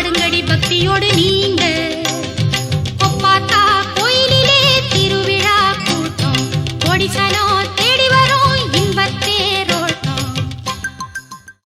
பாடுங்கடி பக்தியோடு நீங்க. ஒப்பாத்தா கோயிலிலே திருவிழா கூட்டம். ஒடிசனோத்த